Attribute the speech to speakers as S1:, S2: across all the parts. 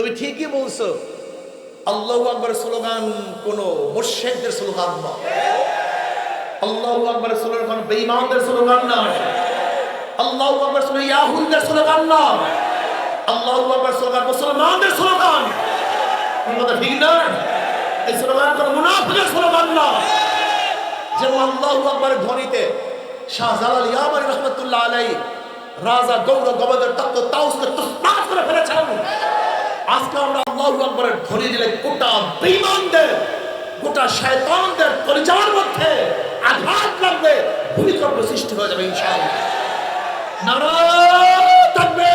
S1: তুমি ঠিকই বলছো। আল্লাহ আকবর স্লোগান কোন মুর্শেকদের স্লোগান নয়। আল্লাহ আকবর স্লোগান বেঈমানদের স্লোগান নয়। আল্লাহ আকবর স্লোগান ইয়াহুলদের স্লোগান নয়। আল্লাহ আকবর স্লোগান মুসলমানদের স্লোগান। কথা ঠিক না? এই স্লোগান কোন মুনাফিকের স্লোগান নয়। যেমন আল্লাহ আকবরের ধ্বনিতে শাহজালাল ইয়ামানি রহমতুল্লাহ আলাই রাজা গৌর গবদের তত্ত্ব তাউসকে তসনাত করে ফেলেছেন। আজকে আমরা আল্লাহ আকবরের ধ্বনি দিলে গোটা বেঈমানদের, গোটা শয়তানদের পরিচার মধ্যে আঘাত লাগবে, ভূমিকম্প সৃষ্টি হয়ে যাবে ইনশাআল্লাহ। নারায়ণ থাকবে।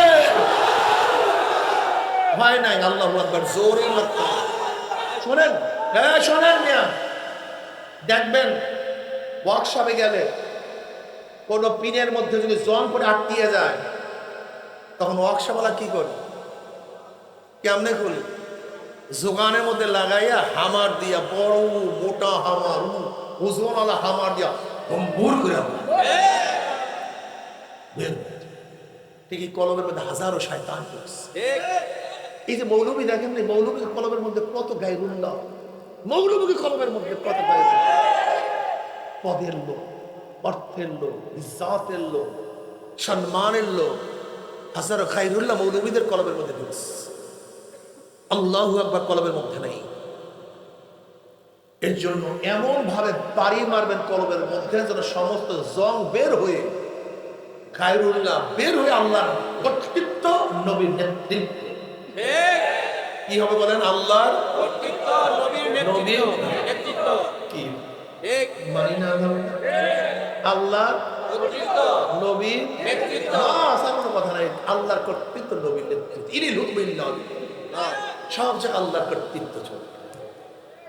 S1: হয় নাই, আল্লাহ আকবর জোরে লাগতো শোনেন হ্যাঁ শোনেন মিয়া। দেখবেন ওয়ার্কশপে গেলে কোনো পিনের মধ্যে যদি জং করে আটকিয়ে যায়, তখন ওয়ার্কশপওয়ালা কি করে কেমনে করি? জোগানের মধ্যে লাগাইয়া হামার দিয়া, বড়, মোটা হামার ওজনওয়ালা হামার দিয়া ভুর করে কলমের মধ্যে হাজারো এই যে মৌলবী এই মৌলবী কলমের মধ্যে কত গায়রুল্লাহ মৌলবী কলমের মধ্যে কত গায়রুল্লাহ পদের লোক, অর্থের লোক, ইজ্জাতের লোক, সম্মানের লোক, হাজারো খাইরুল্লাহ মৌলবীদের কলমের মধ্যে ঢুকছে। আল্লাহ একবার কলমের মধ্যে নেই। এর জন্য এমন ভাবে বাড়ি মারবেন কলমের মধ্যে যেন সমস্ত জং বের হয়ে খায়রুল্লাহ বের হয়ে আল্লাহর কর্তৃত্ব নবীর নেতৃত্ব। কি হবে বলেন? আল্লাহর কি? মানি না আল্লাহ নবী কোনো কথা নাই। আল্লাহর কর্তৃত্ব নবীর নেতৃত্ব। ইনি লুকমিল্লাহ সব জায়গায় আল্লাহর কর্তৃত্ব চলে।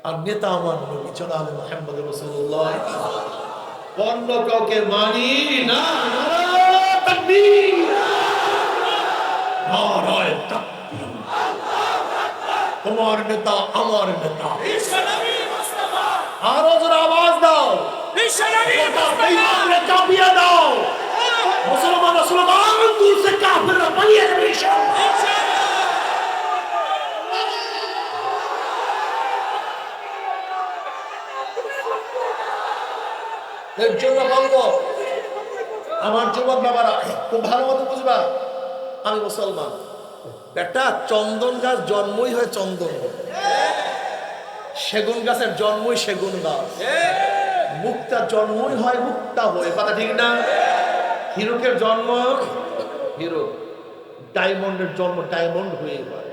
S1: আর নেতা আমার নবী, জনাব মোহাম্মদ রসুল্লাহ অন্য কাউকে মানি না। তোমার নেতা, আমার নেতা। আরও আওয়াজ দাও। মুসলমান স্লোগান তুলছে কাফেররা পালিয়ে যাবে বলব, আমার যুবক বাবারা, খুব ভালো মতো বুঝবা, আমি মুসলমান। বেটা, চন্দন গাছ জন্মই হয় চন্দন। সেগুন গাছের জন্মই সেগুন গাছ। মুক্তা জন্মই হয় মুক্তা হয়ে, কথা ঠিক না? হিরোকের জন্ম, হিরো। ডায়মন্ডের জন্ম ডায়মন্ড হয়েই হয়।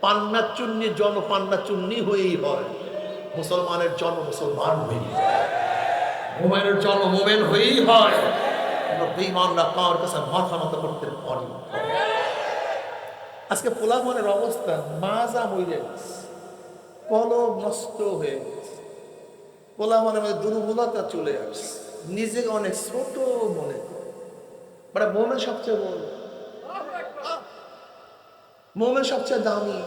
S1: পান্না চুন্নির জন্ম পান্না চুন্নি হয়েই হয়। মুসলমানের জন্ম মুসলমান হয়েই হয়। মোমেনের জন্ম মোমেন হয়েই হয়। বেইমানরা কাছে মাথা করতে পারি। আজকে অবস্থা মাজা গেছে। কলম নষ্ট হয়ে মধ্যে দুর্বলতা চলে আসছে। নিজেকে অনেক ছোট মনে করে। মানে সবচেয়ে বড়। মোমেন সবচেয়ে দামি।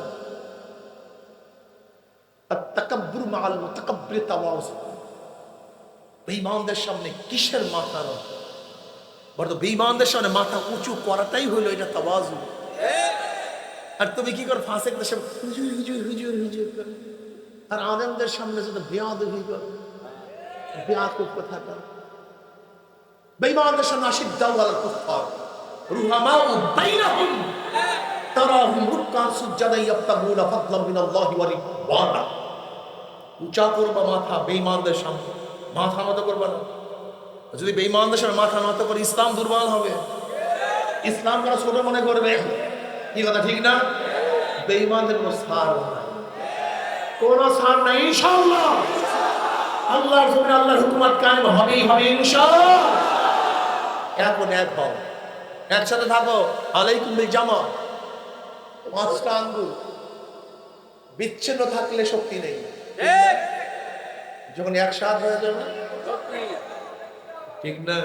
S1: আর তাকাব্বুর মাল তাকাব্বুরে বেঈমানদের সামনে কিসের মাথা নত বড় বেঈমানদের সামনে মাথা উঁচু করাটাই হলো এটা তাওয়াজু। আর তুমি কি কর ফাঁসে হুজুর হুজুর হুজুর হুজুর করে। আর আলেমদের সামনে যদি বেয়াদ হয়ে গেল বেয়াদ কথা কর বেঈমানদের সামনে আশিদ্দাউ আলাল কুফার রুহামাউ বাইনাহুম। তারাহুম রুকআন সুজ্জাদান ইয়াবতাগুনা ফাদলাম মিনাল্লাহি ওয়া রিদওয়ানা। উঁচা করবা মাথা বেঈমানদের সামনে। মাথা নত করবা না। যদি বেঈমানদের সামনে মাথা নত করে, ইসলাম দুর্বল হবে। ইসলাম তারা ছোট মনে করবে, কি কথা, ঠিক না? বেঈমানদের কোনো সার নাই কোনো সার নাই, ইনশাআল্লাহ। আল্লাহর জমিনে আল্লাহর হুকুমত কায়েম হবেই হবে, ইনশাআল্লাহ। এখন এক হও, একসাথে থাকো। আলাইকুম বিল জামা। পাঁচটা আঙ্গুল। বিচ্ছিন্ন থাকলে শক্তি নেই। যখন একসাথ হয়ে যাবে? ঠিক না?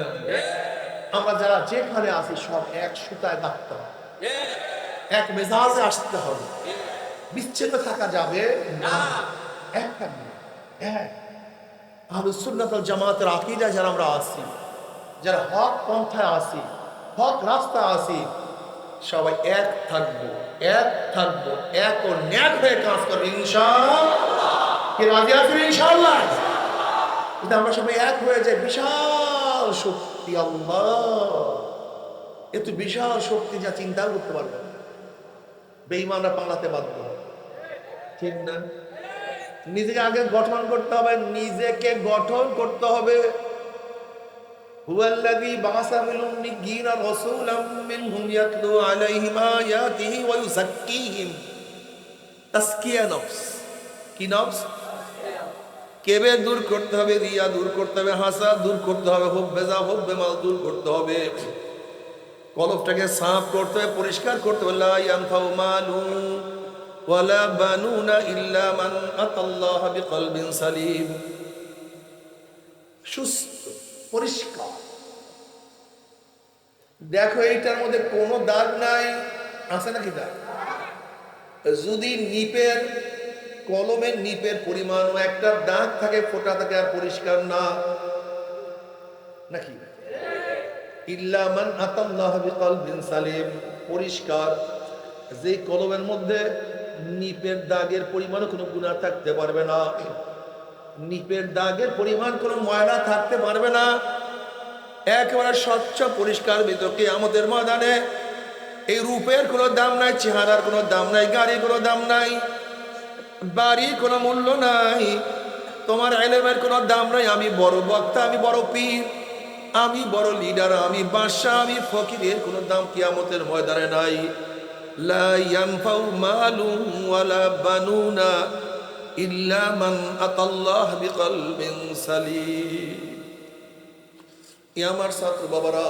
S1: আমরা যারা যেখানে আছি, সব এক সুতায় গাঁথতে হবে। এক মেজাজে আসতে হবে। বিচ্ছিন্ন থাকা যাবে না। এক থাকবে এক। জামাতের আকিদা যারা আমরা আসি যারা হক পন্থায় আসি হক রাস্তায় আসি সবাই এক থাকব এক থাকব, এক ও ন্যাক হয়ে কাজ করব ইনশা কি রাজি আছেন ইনশাল্লাহ যদি আমরা সবাই এক হয়ে যায় বিশাল শক্তি আল্লাহ। এত বিশাল শক্তি যা চিন্তা করতে পারবে না। বেইমানরা পালাতে বাধ্য। ঠিক না? নিজেকে আগে গঠন করতে হবে, নিজেকে গঠন করতে হবে। হুয়াল্লাযী বাআসা ফিল উম্মিয়্যিনা রাসূলাম মিনহুম ইয়াতলু আলাইহিম আয়াতিহি ওয়া ইউযাক্কিহিম। তাসকিয়া নফস। কি নফস? কেবে দূর করতে হবে? রিয়া দূর করতে হবে, হাসা দূর করতে হবে হোক বেজা হোক বেমাল দূর করতে হবে। কলবটাকে সাফ করতে হবে, পরিষ্কার করতে হবে। লা ইয়ানফাউ মালু ওয়ালা বানুনা ইল্লা মান আতাল্লাহ বিকলবিন সালিম। সুস্থ, পরিষ্কার। দেখো, এইটার মধ্যে কোনো দাগ নাই। আছে নাকি দাগ? যদি নিপের কলমের নিপের পরিমাণ ও একটা দাগ থাকে, ফোটা থাকে আর পরিষ্কার না। নাকি? ইল্লামান আতাল্লাহ বিকলবিন সালিম। পরিষ্কার। যে কলমের মধ্যে নিপের দাগের পরিমাণও কোনো গুণা থাকতে পারবে না। নিপের দাগের পরিমাণ কোনো ময়লা থাকতে পারবে না। একেবারে স্বচ্ছ, পরিষ্কার বিতর্কে আমাদের ময়দানে। এই রূপের কোনো দাম নাই, চেহারার কোনো দাম নাই, গাড়ির কোনো দাম নাই। বাড়ির কোনো মূল্য নাই। তোমার এলেমের কোনো দাম নাই। আমি বড় বক্তা, আমি বড় পীর, আমি বড় লিডার, আমি বাদশাহ, আমি ফকিরের কোনো দাম কিয়ামতের ময়দানে নাই। লা ইয়ানফাউ মালুন ওয়ালা বানুনা ইল্লা মান আতাল্লাহ বিকলবিন সালিম। এ আমার ছাত্র বাবারা,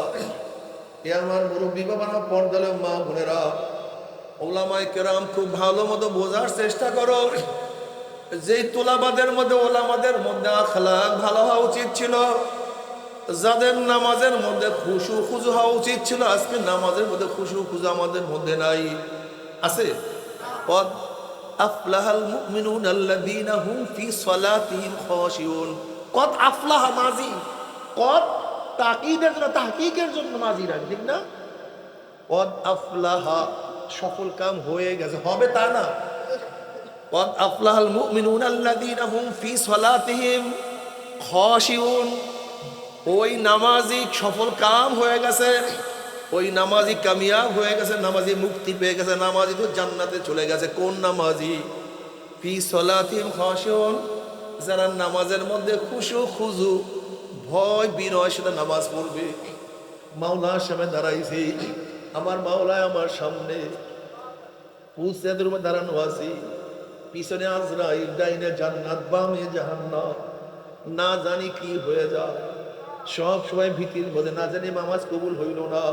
S1: এ আমার মুরব্বী বাবারা পর্দালে মা বোনেরা ওলামাই কেরাম খুব ভালো মতো বোঝার চেষ্টা করো। যে তোলাবাদের মধ্যে ওলামাদের মধ্যে আখলাক ভালো হওয়া উচিত ছিল, যাদের নামাজের মধ্যে খুশু খুজু হওয়া উচিত ছিল, আজকে নামাজের মধ্যে খুশু খুজু আমাদের মধ্যে নাই। আছে? পদ মাজি, কদ তাকিদের জন্য, তাহকিকের জন্য মাজি রাখ, ঠিক না? আফলাহা সফল কাম হয়ে গেছে। হবে তা না। ওই নামাজি সফল কাম হয়ে গেছে। ওই নামাজি কামিয়াব হয়ে গেছে, নামাজি মুক্তি পেয়ে গেছে, নামাজি তো জান্নাতে চলে গেছে। কোন নামাজি? ফি সলাতিম খাশিউন। যারা নামাজের মধ্যে খুশু খুজু, ভয় বিনয় সেটা নামাজ পড়বে। মাওলার সামনে দাঁড়াইছি। আমার মাওলায় আমার সামনে পুসেদের উপর দাঁড়ানো আছি। পিছনে আজরাইল ডাইনে জান্নাত, বামে জাহান্নাম। না জানি কি হয়ে যায়। সব সময় ভীতির মধ্যে, না জানি নামাজ কবুল হইল না।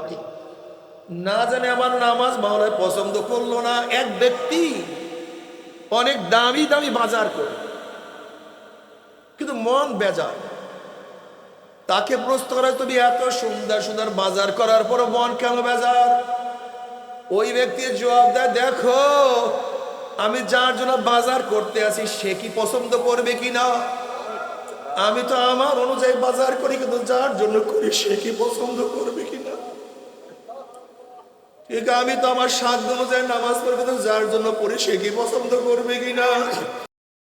S1: না জানি আমার নামাজ মাওলায় পছন্দ করল না। এক ব্যক্তি অনেক দামি দামি বাজার করে। কিন্তু মন বেজার। তাকে প্রশ্ন করা তুমি এত সুন্দর সুন্দর বাজার করার পর মন কেন বেজার? ওই ব্যক্তির জবাব দেয়, দেখো, আমি যার জন্য বাজার করতে আছি, সে কি পছন্দ করবে কি না? আমি তো আমার অনুযায়ী বাজার করি, কিন্তু যার জন্য করি, সে কি পছন্দ করবে কি না? ঠিক, আমি তো আমার সাধ্য অনুযায়ী নামাজ পড়ি, কিন্তু যার জন্য পড়ি সে কি পছন্দ করবে কি না?